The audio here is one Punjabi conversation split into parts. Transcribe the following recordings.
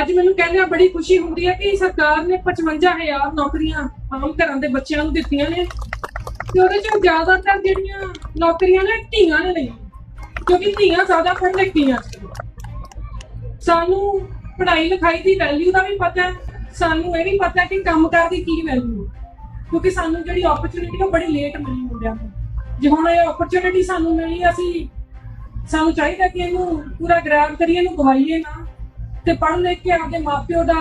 ਅੱਜ ਮੈਨੂੰ ਕਹਿੰਦੇ ਆ, ਬੜੀ ਖੁਸ਼ੀ ਹੁੰਦੀ ਹੈ ਕਿ ਸਰਕਾਰ ਨੇ 55000 ਨੌਕਰੀਆਂ ਆਮ ਘਰਾਂ ਦੇ ਬੱਚਿਆਂ ਨੂੰ ਦਿੱਤੀਆਂ ਨੇ। ਤੇ ਉਹਦੇ ਚੋਂ ਜ਼ਿਆਦਾਤਰ ਜਿਹੜੀਆਂ ਨੌਕਰੀਆਂ ਨੇ, ਧੀਆਂ ਨੇ ਲਈਆਂ। ਕਿਉਂਕਿ ਧੀਆਂ ਜ਼ਿਆਦਾ ਪੜ੍ਹ ਲਿਖੀਆਂ ਸਾਨੂੰ ਪੜ੍ਹਾਈ ਲਿਖਾਈ ਦੀ ਵੈਲਿਊ ਦਾ ਵੀ ਪਤਾ ਹੈ, ਸਾਨੂੰ ਇਹ ਵੀ ਪਤਾ ਕਿ ਕੰਮ ਕੰਮਕਾਰ ਦੀ ਕੀ ਵੈਲਿਊ ਹੈ। ਕਿਉਂਕਿ ਸਾਨੂੰ ਜਿਹੜੀ ਓਪਰਚੁਨਿਟੀ ਉਹ ਬੜੀ ਲੇਟ ਮਿਲੀ ਮੁੰਡਿਆਂ ਨੂੰ। ਜੇ ਹੁਣ ਇਹ ਓਪਰਚੁਨਿਟੀ ਸਾਨੂੰ ਮਿਲੀ, ਅਸੀਂ ਸਾਨੂੰ ਚਾਹੀਦਾ ਕਿ ਇਹਨੂੰ ਪੂਰਾ ਗ੍ਰੈਬ ਕਰੀਏ, ਇਹਨੂੰ ਗਵਾਈਏ ਨਾ। ਤੇ ਪੜ੍ਹ ਲਿਖ ਕੇ ਆਪਦੇ ਮਾਪਿਓ ਦਾ,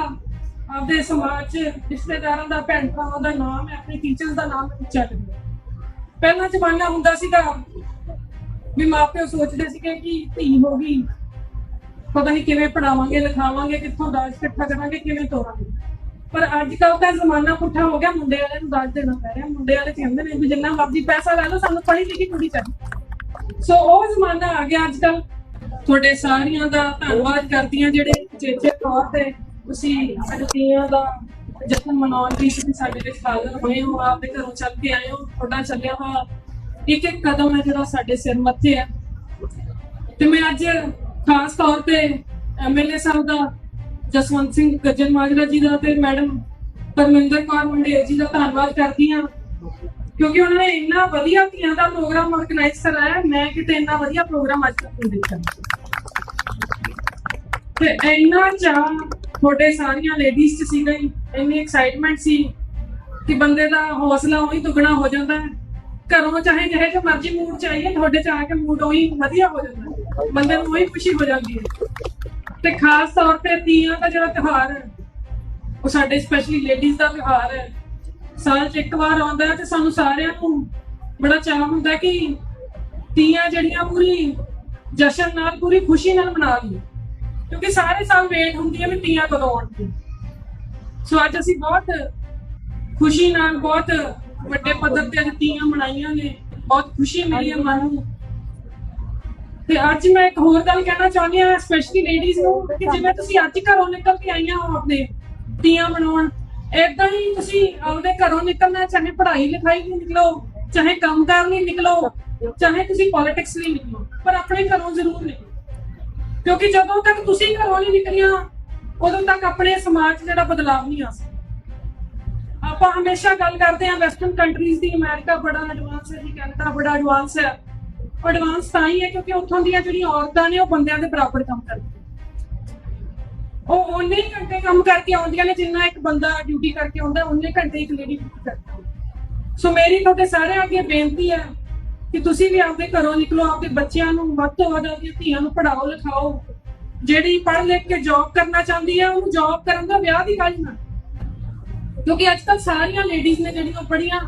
ਆਪਦੇ ਸਮਾਜ 'ਚ ਰਿਸ਼ਤੇਦਾਰਾਂ ਦਾ ਭੈਣ ਭਰਾਵਾਂ ਦਾ ਨਾਮ ਹੈ, ਆਪਣੇ ਟੀਚਰਸ ਦਾ ਨਾਮ ਉੱਚਾ ਕਰੀਏ ਪਹਿਲਾਂ ਜ਼ਮਾਨਾ ਹੁੰਦਾ ਸੀਗਾ ਵੀ ਮਾਪਿਓ ਸੋਚਦੇ ਸੀਗੇ ਕਿ ਧੀ ਹੋ ਗਈ, ਪਤਾ ਨਹੀਂ ਕਿਵੇਂ ਪੜਾਵਾਂਗੇ ਲਿਖਾਵਾਂਗੇ, ਕਿੱਥੋਂ ਦਾਜ ਇਕੱਠਾ ਕਰਾਂਗੇ, ਕਿਵੇਂ ਤੋਰਾਂਗੇ। ਪਰ ਅੱਜ ਕੱਲ ਤਾਂ ਜ਼ਮਾਨਾ ਪੁੱਠਾ ਹੋ ਗਿਆ, ਮੁੰਡੇ ਵਾਲਿਆਂ ਨੂੰ ਦਾਜ ਦੇਣਾ ਪੈ ਰਿਹਾ, ਮੁੰਡੇ ਵਾਲੇ ਕਹਿੰਦੇ ਨੇ ਵੀ ਜਿੰਨਾ ਮਰਜ਼ੀ ਪੈਸਾ ਲੈ ਲਓ, ਸਾਨੂੰ ਪੜ੍ਹੀ ਲਿਖੀ ਕੁੜੀ ਚਾਹੀਦੀ। ਸੋ ਉਹ ਜ਼ਮਾਨਾ ਆ ਗਿਆ ਅੱਜ ਕੱਲ ਤੁਹਾਡੇ ਸਾਰਿਆਂ ਦਾ ਧੰਨਵਾਦ ਕਰਦੀ ਹਾਂ ਜਿਹੜੇ ਚੇਚੇ ਤੌਰ ਤੇ ਤੁਸੀਂ ਸਾਡੀਆਂ ਦਾ ਜਸ਼ਨ ਮਨਾਉਣ ਲਈ ਤੁਸੀਂ ਸਾਡੇ ਵਿੱਚ ਹਾਜ਼ਰ ਹੋਏ ਹੋ, ਆਪਦੇ ਘਰੋਂ ਚੱਲ ਕੇ ਆਏ ਹੋ, ਤੁਹਾਡਾ ਚੱਲਿਆ ਹੋਇਆ ਇੱਕ ਇੱਕ ਕਦਮ ਹੈ ਜਿਹੜਾ ਸਾਡੇ ਸਿਰ ਮੱਥੇ ਹੈ। ਤੇ ਮੈਂ ਅੱਜ ਖਾਸ ਤੌਰ ਤੇ ਐਮਐਲਏ ਸਾਹਿਬ ਦਾ, ਜਸਵੰਤ ਸਿੰਘ ਗੱਜਨ ਮਾਜਰਾ ਜੀ ਦਾ ਤੇ ਮੈਡਮ ਪਰਮਿੰਦਰ ਕੌਰ ਮੰਡੇਰ ਜੀ ਦਾ ਧੰਨਵਾਦ ਕਰਦੀ ਹਾਂ। ਕਿਉਂਕਿ ਉਹਨਾਂ ਨੇ ਇੰਨਾ ਵਧੀਆ ਧੀਆਂ ਦਾ ਪ੍ਰੋਗਰਾਮ ਆਰਗੇਨਾਈਜ਼ ਕਰਾਇਆ, ਮੈਂ ਕਿਤੇ ਇੰਨਾ ਵਧੀਆ ਪ੍ਰੋਗਰਾਮ ਅੱਜ ਤੱਕ ਨਹੀਂ ਦੇਖਿਆ। ਤੇ ਇੰਨਾ ਚਾਹ ਤੁਹਾਡੇ ਸਾਰੀਆਂ ਲੇਡੀਜ਼ ਚ ਸੀਗਾ ਹੀ, ਇੰਨੀ ਐਕਸਾਈਟਮੈਂਟ ਸੀ ਕਿ ਬੰਦੇ ਦਾ ਹੌਸਲਾ ਉਹੀ ਦੁੱਗਣਾ ਹੋ ਜਾਂਦਾ ਹੈ। ਘਰੋਂ ਚਾਹੇ ਜਿਹੇ ਜੋ ਮਰਜ਼ੀ ਮੂਡ ਚਾਹੀਏ ਤੁਹਾਡੇ ਚ ਆ ਕੇ ਮੂਡ ਉਹੀ ਵਧੀਆ ਹੋ ਜਾਂਦਾ ਹੈ। ਬੰਦੇ ਨੂੰ ਉਹੀ ਖੁਸ਼ੀ ਹੋ ਜਾਂਦੀ ਹੈ। ਤੇ ਖਾਸ ਤੌਰ ਤੇ ਤੀਆਂ ਦਾ ਜਿਹੜਾ ਤਿਉਹਾਰ ਹੈ, ਉਹ ਸਾਡੇ ਸਪੈਸ਼ਲੀ ਲੇਡੀਜ਼ ਦਾ ਤਿਉਹਾਰ ਹੈ। ਸਾਲ 'ਚ ਇੱਕ ਵਾਰ ਆਉਂਦਾ ਹੈ ਤੇ ਸਾਨੂੰ ਸਾਰਿਆਂ ਨੂੰ ਬੜਾ ਚਾਅ ਹੁੰਦਾ ਕਿ ਤੀਆਂ ਜਿਹੜੀਆਂ ਪੂਰੀ ਜਸ਼ਨ ਨਾਲ, ਪੂਰੀ ਖੁਸ਼ੀ ਨਾਲ ਮਨਾ ਲਈਏ। ਕਿਉਂਕਿ ਸਾਰੇ ਸਾਲ ਵੇਟ ਹੁੰਦੀ ਹੈ ਵੀ ਤੀਆਂ ਕਦੋਂ ਆਉਣਗੀਆਂ। ਸੋ ਅੱਜ ਅਸੀਂ ਬਹੁਤ ਖੁਸ਼ੀ ਨਾਲ, ਬਹੁਤ ਵੱਡੇ ਪੱਧਰ ਤੇ ਅੱਜ ਤੀਆਂ ਮਨਾਈਆਂ ਨੇ। ਬਹੁਤ ਖੁਸ਼ੀ ਮਿਲੀ ਹੈ ਮਨ ਨੂੰ। ਤੇ ਅੱਜ ਮੈਂ ਇੱਕ ਹੋਰ ਗੱਲ ਕਹਿਣਾ ਚਾਹੁੰਦੀ ਹਾਂ ਸਪੈਸ਼ਲੀ ਲੇਡੀਜ਼ ਨੂੰ, ਕਿ ਜਿਵੇਂ ਤੁਸੀਂ ਅੱਜ ਘਰੋਂ ਨਿਕਲ ਕੇ ਆਈਆਂ ਹੋ ਆਪਣੇ ਤੀਆਂ ਮਨਾਉਣ, ਏਦਾਂ ਹੀ ਤੁਸੀਂ ਆਪਦੇ ਘਰੋਂ ਨਿਕਲਣਾ, ਚਾਹੇ ਪੜ੍ਹਾਈ ਲਿਖਾਈ ਲਈ ਨਿਕਲੋ, ਚਾਹੇ ਕੰਮ ਕਰਨ ਲਈ ਨਿਕਲੋ, ਚਾਹੇ ਤੁਸੀਂ ਪੋਲਿਟਿਕਸ ਲਈ ਨਿਕਲੋ, ਪਰ ਆਪਣੇ ਘਰੋਂ ਜ਼ਰੂਰ ਨਿਕਲੋ। ਕਿਉਂਕਿ ਜਦੋਂ ਤੱਕ ਤੁਸੀਂ ਘਰੋਂ ਨਹੀਂ ਨਿਕਲੀਆਂ, ਉਦੋਂ ਤੱਕ ਆਪਣੇ ਸਮਾਜ 'ਚ ਜਿਹੜਾ ਬਦਲਾਅ ਨਹੀਂ ਆ ਸਕਦਾ। ਆਪਾਂ ਹਮੇਸ਼ਾ ਗੱਲ ਕਰਦੇ ਹਾਂ ਵੈਸਟਰਨ ਕੰਟਰੀਜ਼ ਦੀ ਅਮਰੀਕਾ ਬੜਾ ਐਡਵਾਂਸ ਹੈ ਜੀ ਕੈਨੇਡਾ ਬੜਾ ਐਡਵਾਂਸ ਹੈ। ਐਡਵਾਂਸ ਤਾਂ ਹੀ ਹੈ ਕਿਉਂਕਿ ਉੱਥੋਂ ਦੀਆਂ ਜਿਹੜੀਆਂ ਔਰਤਾਂ ਨੇ, ਉਹ ਬੰਦਿਆਂ ਦੇ ਬਰਾਬਰ ਕੰਮ ਕਰਦੀਆਂ। ਉਹ ਉਹਨੇ ਹੀ ਘੰਟੇ ਕੰਮ ਕਰਕੇ ਆਉਂਦੀਆਂ ਨੇ, ਜਿੰਨਾ ਇੱਕ ਬੰਦਾ ਡਿਊਟੀ ਕਰਕੇ ਆਉਂਦਾ ਉਹਨੇ ਘੰਟੇ ਇੱਕ ਲੇਡੀ ਡਿਊਟੀ ਕਰਦੀ ਸੋ ਮੇਰੀ ਤੁਹਾਡੇ ਸਾਰਿਆਂ ਅੱਗੇ ਬੇਨਤੀ ਹੈ ਕਿ ਤੁਸੀਂ ਵੀ ਆਪਦੇ ਘਰੋਂ ਨਿਕਲੋ, ਆਪਦੇ ਬੱਚਿਆਂ ਨੂੰ ਵੱਧ ਤੋਂ ਵੱਧ ਆਪਦੀਆਂ ਧੀਆਂ ਨੂੰ ਪੜ੍ਹਾਓ, ਲਿਖਾਓ। ਜਿਹੜੀ ਪੜ੍ਹ ਲਿਖ ਕੇ ਜੌਬ ਕਰਨਾ ਚਾਹੁੰਦੀ ਹੈ ਉਹਨੂੰ ਜੌਬ ਕਰਨ ਦਾ ਵਿਆਹ ਦੀ ਗੱਲ ਨਾ। ਕਿਉਂਕਿ ਅੱਜ ਕੱਲ ਸਾਰੀਆਂ ਲੇਡੀਜ਼ ਨੇ ਜਿਹੜੀਆਂ ਪੜ੍ਹੀਆਂ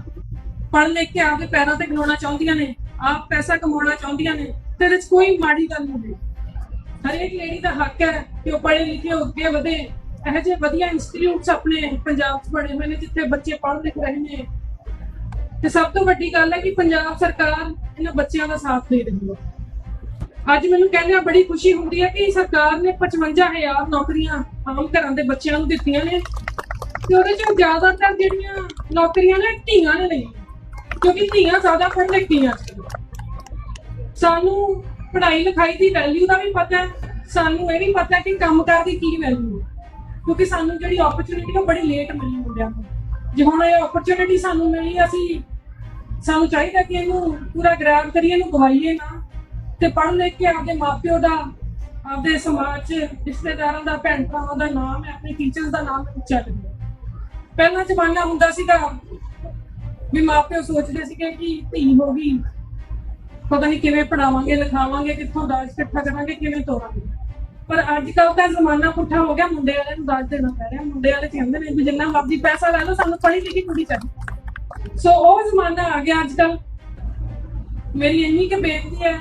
ਪੜ੍ਹ ਲਿਖ ਕੇ ਆਪਦੇ ਪੈਰਾਂ ਤੇ ਖਲੋਣਾ ਚਾਹੁੰਦੀਆਂ ਨੇ, ਆਪ ਪੈਸਾ ਕਮਾਉਣਾ ਚਾਹੁੰਦੀਆਂ ਨੇ, ਤੇ ਇਹਦੇ 'ਚ ਕੋਈ ਮਾੜੀ ਗੱਲ ਨਹੀਂ ਹੈ ਹਰੇਕ ਲੇਡੀ ਦਾ ਹੱਕ ਹੈ ਕਿ ਉਹ ਪੜ੍ਹੇ ਲਿਖੇ, ਅੱਗੇ ਵਧੇ। ਇਹੋ ਜਿਹੇ ਵਧੀਆ ਇੰਸਟੀਚਿਊਟਸ ਆਪਣੇ ਪੰਜਾਬ 'ਚ ਬਣੇ ਹੋਏ ਨੇ, ਜਿੱਥੇ ਬੱਚੇ ਪੜ੍ਹ ਲਿਖ ਰਹੇ ਨੇ। ਤੇ ਸਭ ਤੋਂ ਵੱਡੀ ਗੱਲ ਹੈ ਕਿ ਪੰਜਾਬ ਸਰਕਾਰ ਇਹਨਾਂ ਬੱਚਿਆਂ ਦਾ ਸਾਥ ਦੇ ਰਹੀ ਹੈ। ਅੱਜ ਮੈਨੂੰ ਕਹਿੰਦੇ ਬੜੀ ਖੁਸ਼ੀ ਹੁੰਦੀ ਹੈ ਕਿ ਸਰਕਾਰ ਨੇ 55000 ਨੌਕਰੀਆਂ ਆਮ ਘਰਾਂ ਦੇ ਬੱਚਿਆਂ ਨੂੰ ਦਿੱਤੀਆਂ ਨੇ ਤੇ ਉਹਦੇ ਚੋਂ ਜ਼ਿਆਦਾਤਰ ਜਿਹੜੀਆਂ ਨੌਕਰੀਆਂ ਨੇ, ਧੀਆਂ ਨੇ ਲਈਆਂ। ਕਿਉਂਕਿ ਧੀਆਂ ਜ਼ਿਆਦਾ ਪੜ੍ਹ ਲਿਖੀਆਂ ਸਾਨੂੰ ਪੜ੍ਹਾਈ ਲਿਖਾਈ ਦੀ ਵੈਲਿਊ ਦਾ ਵੀ ਪਤਾ ਹੈ, ਸਾਨੂੰ ਇਹ ਵੀ ਪਤਾ ਹੈ ਕਿ ਕੰਮਕਾਰ ਦੀ ਕੀ ਵੈਲਿਊ ਹੈ। ਕਿਉਂਕਿ ਸਾਨੂੰ ਜਿਹੜੀ ਓਪਰਚੁਨਿਟੀ ਉਹ ਬੜੀ ਲੇਟ ਮਿਲੀ ਹੁੰਦੀ ਨੂੰ। ਜੇ ਹੁਣ ਇਹ ਓਪਰਚ्युनिटी ਸਾਨੂੰ ਮਿਲੀ, ਅਸੀਂ ਸਾਨੂੰ ਚਾਹੀਦਾ ਕਿ ਇਹਨੂੰ ਪੂਰਾ ਗ੍ਰੈਬ ਕਰੀਏ, ਇਹਨੂੰ ਗਵਾਈਏ ਨਾ। ਤੇ ਪੜ੍ਹ ਲਿਖ ਕੇ ਆਪਦੇ ਮਾਪਿਓ ਦਾ, ਆਪਦੇ ਸਮਾਜ 'ਚ ਰਿਸ਼ਤੇਦਾਰਾਂ ਦਾ ਭੈਣ ਭਰਾਵਾਂ ਦਾ ਨਾਮ ਹੈ, ਆਪਣੇ ਟੀਚਰਸ ਦਾ ਨਾਮ ਉੱਚਾ ਕਰੀਏ। ਪਹਿਲਾਂ ਜ਼ਮਾਨਾ ਹੁੰਦਾ ਸੀਗਾ ਵੀ ਮਾਪਿਓ ਸੋਚਦੇ ਸੀਗੇ ਕਿ ਧੀ ਹੋ ਗਈ, ਪਤਾ ਨਹੀਂ ਕਿਵੇਂ ਪੜਾਵਾਂਗੇ ਲਿਖਾਵਾਂਗੇ, ਕਿੱਥੋਂ ਦਾਜ ਇਕੱਠਾ ਕਰਾਂਗੇ, ਕਿਵੇਂ ਤੋਰਾਂਗੇ। ਪਰ ਅੱਜ ਕੱਲ ਤਾਂ ਜ਼ਮਾਨਾ ਪੁੱਠਾ ਹੋ ਗਿਆ, ਮੁੰਡੇ ਵਾਲਿਆਂ ਨੂੰ ਦੱਸ ਦੇਣਾ ਪੈ ਰਿਹਾ। ਮੁੰਡੇ ਵਾਲੇ ਕਹਿੰਦੇ ਨੇ ਵੀ ਜਿੰਨਾ ਮਰਜ਼ੀ ਪੈਸਾ ਲੈ ਲਓ, ਸਾਨੂੰ ਪੜ੍ਹੀ ਲਿਖੀ ਕੁੜੀ ਚਾਹੀਦੀ। ਸੋ ਉਹ ਜ਼ਮਾਨਾ ਆ ਗਿਆ ਅੱਜ ਕੱਲ ਮੇਰੀ ਇੰਨੀ ਕੁ ਬੇਨਤੀ ਹੈ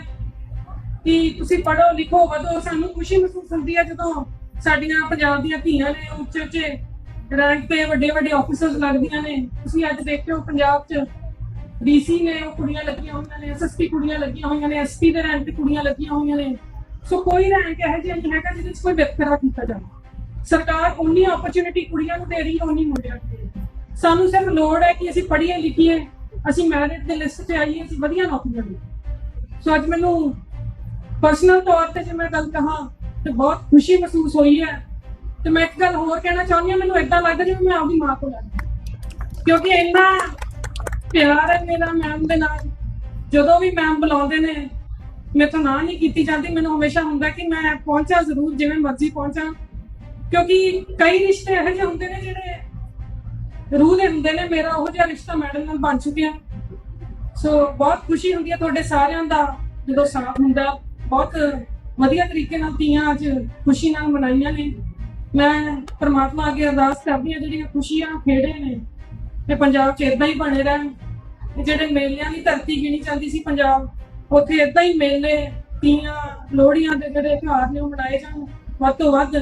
ਕਿ ਤੁਸੀਂ ਪੜ੍ਹੋ, ਲਿਖੋ, ਵਧੋ। ਸਾਨੂੰ ਖੁਸ਼ੀ ਮਹਿਸੂਸ ਹੁੰਦੀ ਹੈ ਜਦੋਂ ਸਾਡੀਆਂ ਪੰਜਾਬ ਦੀਆਂ ਧੀਆਂ ਨੇ ਉੱਚੇ ਉੱਚੇ ਰੈਂਕ ਤੇ ਵੱਡੇ ਵੱਡੇ ਆਫੀਸਰਸ ਲੱਗਦੀਆਂ ਨੇ। ਤੁਸੀਂ ਅੱਜ ਦੇਖਿਓ ਪੰਜਾਬ 'ਚ ਡੀਸੀ ਨੇ ਉਹ ਕੁੜੀਆਂ ਲੱਗੀਆਂ ਹੋਈਆਂ ਨੇ ਐਸਐਸਪੀ ਕੁੜੀਆਂ ਲੱਗੀਆਂ ਹੋਈਆਂ ਨੇ ਐਸਪੀ ਦੇ ਰੈਂਕ ਤੇ ਕੁੜੀਆਂ ਲੱਗੀਆਂ ਹੋਈਆਂ ਨੇ। ਸੋ ਕੋਈ ਰੈਂਕ ਇਹੋ ਜਿਹਾ ਨਹੀਂ ਹੈਗਾ, ਜਿਹਦੇ ਵਿੱਚ ਕੋਈ ਵਿਤਕਰਾ ਕੀਤਾ ਜਾਵੇ। ਸਰਕਾਰ ਉਨੀ ਓਪਰਚੁਨਿਟੀ ਕੁੜੀਆਂ ਨੂੰ ਦੇ ਰਹੀ ਹੈ ਉਨੀ ਮੁੰਡਿਆਂ ਨੂੰ ਦੇ ਰਹੀ ਹੈ। ਸਾਨੂੰ ਸਿਰਫ ਲੋੜ ਹੈ ਕਿ ਅਸੀਂ ਪੜ੍ਹੀਏ ਲਿਖੀਏ, ਅਸੀਂ ਮੈਰਿਟ ਦੇ ਲਿਸਟ ਤੇ ਆਈਏ, ਅਸੀਂ ਵਧੀਆ ਨੌਕਰੀਆਂ ਲਈਏ ਸੋ ਅੱਜ ਮੈਨੂੰ ਪਰਸਨਲ ਤੌਰ ਤੇ ਜੇ ਮੈਂ ਗੱਲ ਕਹਾ, ਤੇ ਬਹੁਤ ਖੁਸ਼ੀ ਮਹਿਸੂਸ ਹੋਈ ਹੈ। ਤੇ ਮੈਂ ਇੱਕ ਗੱਲ ਹੋਰ ਕਹਿਣਾ ਚਾਹੁੰਦੀ ਹਾਂ, ਮੈਨੂੰ ਇਦਾਂ ਲੱਗਦਾ ਜਿਵੇਂ ਮੈਂ ਆਪਣੀ ਮਾਂ ਕੋਲ ਆ ਕਿਉਂਕਿ ਇੰਨਾ ਪਿਆਰ ਹੈ ਮੇਰਾ ਮੈਮ ਦੇ ਨਾਲ। ਜਦੋਂ ਵੀ ਮੈਮ ਬੁਲਾਉਂਦੇ ਨੇ ਮੇਥੋਂ ਨਾ ਨਹੀਂ ਕੀਤੀ ਜਾਂਦੀ, ਮੈਨੂੰ ਹਮੇਸ਼ਾ ਹੁੰਦਾ ਕਿ ਮੈਂ ਪਹੁੰਚਾਂ ਜ਼ਰੂਰ, ਜਿਵੇਂ ਮਰਜ਼ੀ ਪਹੁੰਚਾਂ। ਕਿਉਂਕਿ ਕਈ ਰਿਸ਼ਤੇ ਇਹੋ ਜਿਹੇ ਹੁੰਦੇ ਨੇ ਜਿਹੜੇ ਰੂਹ ਦੇ ਹੁੰਦੇ ਨੇ, ਮੇਰਾ ਉਹ ਜਿਹਾ ਰਿਸ਼ਤਾ ਮੈਡਮ ਨਾਲ ਬਣ ਚੁੱਕਿਆ। ਸੋ ਬਹੁਤ ਖੁਸ਼ੀ ਹੁੰਦੀ ਹੈ ਤੁਹਾਡੇ ਸਾਰਿਆਂ ਦਾ, ਜਦੋਂ ਸਾਥ ਹੁੰਦਾ। ਬਹੁਤ ਵਧੀਆ ਤਰੀਕੇ ਨਾਲ ਤੀਆਂ ਅੱਜ ਖੁਸ਼ੀ ਨਾਲ ਮਨਾਈਆਂ ਨੇ। ਮੈਂ ਪਰਮਾਤਮਾ ਅੱਗੇ ਅਰਦਾਸ ਕਰਦੀ ਹਾਂ, ਜਿਹੜੀਆਂ ਖੁਸ਼ੀਆਂ ਖੇੜੇ ਨੇ ਤੇ ਪੰਜਾਬ 'ਚ ਇਦਾਂ ਹੀ ਬਣੇ ਰਹਿਣ। ਇਹ ਜਿਹੜੇ ਮੇਲਿਆਂ ਦੀ ਧਰਤੀ ਗਿਣੀ ਜਾਂਦੀ ਸੀ, ਪੰਜਾਬ ਉੱਥੇ ਇਦਾਂ ਹੀ ਮੇਲੇ, ਤੀਆਂ, ਲੋਹੜੀਆਂ ਦੇ ਜਿਹੜੇ ਤਿਉਹਾਰ ਨੇ ਉਹ ਮਨਾਏ ਜਾਣ। ਵੱਧ ਤੋਂ ਵੱਧ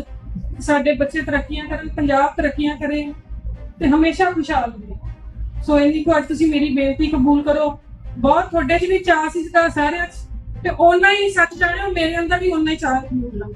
ਸਾਡੇ ਬੱਚੇ ਤਰੱਕੀਆਂ ਕਰਨ, ਪੰਜਾਬ ਤਰੱਕੀਆਂ ਕਰੇ ਤੇ ਹਮੇਸ਼ਾ ਖੁਸ਼ਹਾਲ ਰਹੇ। ਸੋ ਇੰਨੀ ਕੁ ਅੱਜ ਤੁਸੀਂ ਮੇਰੀ ਬੇਨਤੀ ਕਬੂਲ ਕਰੋ। ਬਹੁਤ ਤੁਹਾਡੇ 'ਚ ਵੀ ਚਾਅ ਸੀ ਦਾ ਸਾਰਿਆਂ 'ਚ ਤੇ ਓਨਾ ਹੀ ਸੱਚ ਜਾਣਿਓ ਮੇਰੇ ਅੰਦਰ ਵੀ ਓਨਾ ਹੀ ਚਾਅ ਕਬੂਲ